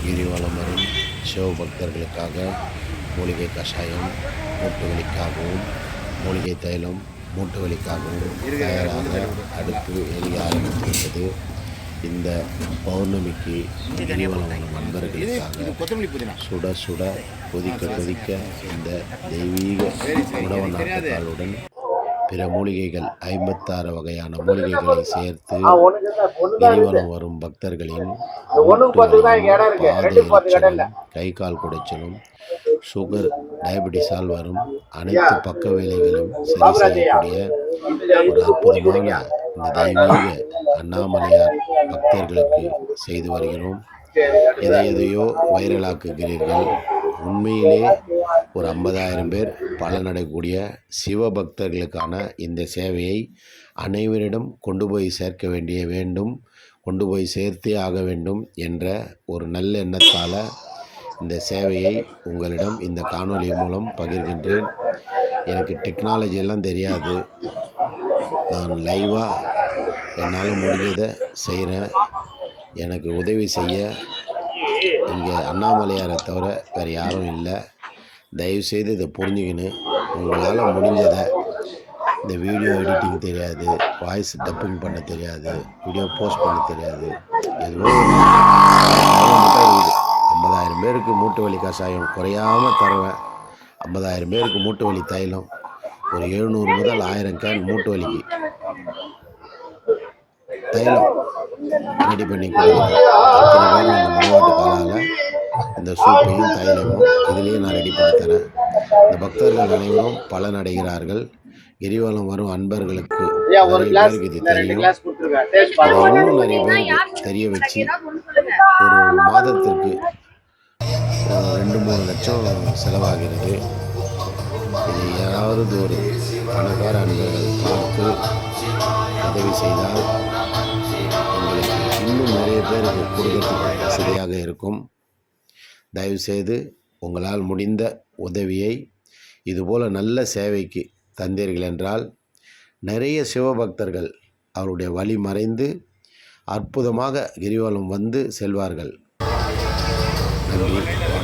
கிரிவலம் வரும் சிவபக்தர்களுக்காக மூலிகை கஷாயம் மூட்டு வலிக்காகவும் மூலிகை தைலம் மூட்டு வலிக்காகவும் தயாராக அடுப்பு எரிய ஆரம்பித்திருக்கிறது இந்த பௌர்ணமிக்கு கிரிவலம் வரும் நண்பர்களுக்காக சுட சுட கொதிக்க கொதிக்க இந்த தெய்வீக உணவு நாட்டுக்காலுடன் பிற மூலிகைகள் ஐம்பத்தாறு வகையான மூலிகைகளை சேர்த்து கிரிவலம் வரும் பக்தர்களின் கை கால் குடைச்சலும் சுகர் டயபெட்டிஸால் வரும். அனைத்து பக்க வேலைகளும் சரி செய்யக்கூடிய ஒரு அற்புதமான இந்த தெய்வீக அண்ணாமலையார் பக்தர்களுக்கு செய்து வருகிறோம். எதை எதையோ வைரலாக்குகிறீர்கள். உண்மையிலே ஒரு ஐம்பதாயிரம் பேர் பலனடையக்கூடிய சிவபக்தர்களுக்கான இந்த சேவையை அனைவரிடம் கொண்டு போய் சேர்க்க வேண்டிய வேண்டும் கொண்டு போய் சேர்த்தே ஆக வேண்டும் என்ற ஒரு நல்ல எண்ணத்தால் இந்த சேவையை உங்களிடம் இந்த காணொலி மூலம் பகிர்கின்றேன். எனக்கு டெக்னாலஜியெல்லாம் தெரியாது. நான் லைவாக என்னால் முடிஞ்சதை செய்கிறேன் எனக்கு உதவி செய்ய இங்கே அண்ணாமலையாரை தவிர வேறு யாரும் இல்லை. தயவுசெய்து இதை புரிஞ்சுக்கின்னு உங்களால் முடிஞ்சதை. இந்த வீடியோ எடிட்டிங் தெரியாது. வாய்ஸ் டப்பிங் பண்ண தெரியாது. வீடியோ போஸ்ட் பண்ண தெரியாது. எதுவும் ஐம்பதாயிரம் பேருக்கு மூட்டு வலி கஷாயம் குறையாமல் தருவேன். ஐம்பதாயிரம் பேருக்கு மூட்டு வலி தைலம். ஒரு எழுநூறு முதல் ஆயிரம் கேன் மூட்டு வலிக்கு. தைலம் ரெடி பண்ணி கொடுங்க. அத்தனை பேர் இந்த சூப்பையும் தைலமும் இதுலேயே நான் ரெடி பண்ணி தரேன். இந்த பக்தர்கள் அனைவரும் பலனடைகிறார்கள். கிரிவலம் வரும் அன்பர்களுக்கு நிறைய பேருக்கு இது தெரியும். இன்னும் நிறைய பேருக்கு தெரிய வச்சு ஒரு மாதத்திற்கு ரெண்டு மூணு லட்சம் செலவாகிறது. இது யாராவது ஒரு பணக்கார அன்பர்கள் பார்த்து உதவி செய்தால் எங்களுக்கு இன்னும் நிறைய பேருக்கு கொடுக்கறதுக்கு வசதியாக இருக்கும். தயவுசெய்து உங்களால் முடிந்த உதவியை இதுபோல் நல்ல சேவைக்கு தந்தீர்கள் என்றால் நிறைய சிவபக்தர்கள் அவருடைய வழி மறைந்து அற்புதமாக கிரிவலம் வந்து செல்வார்கள். நன்றி.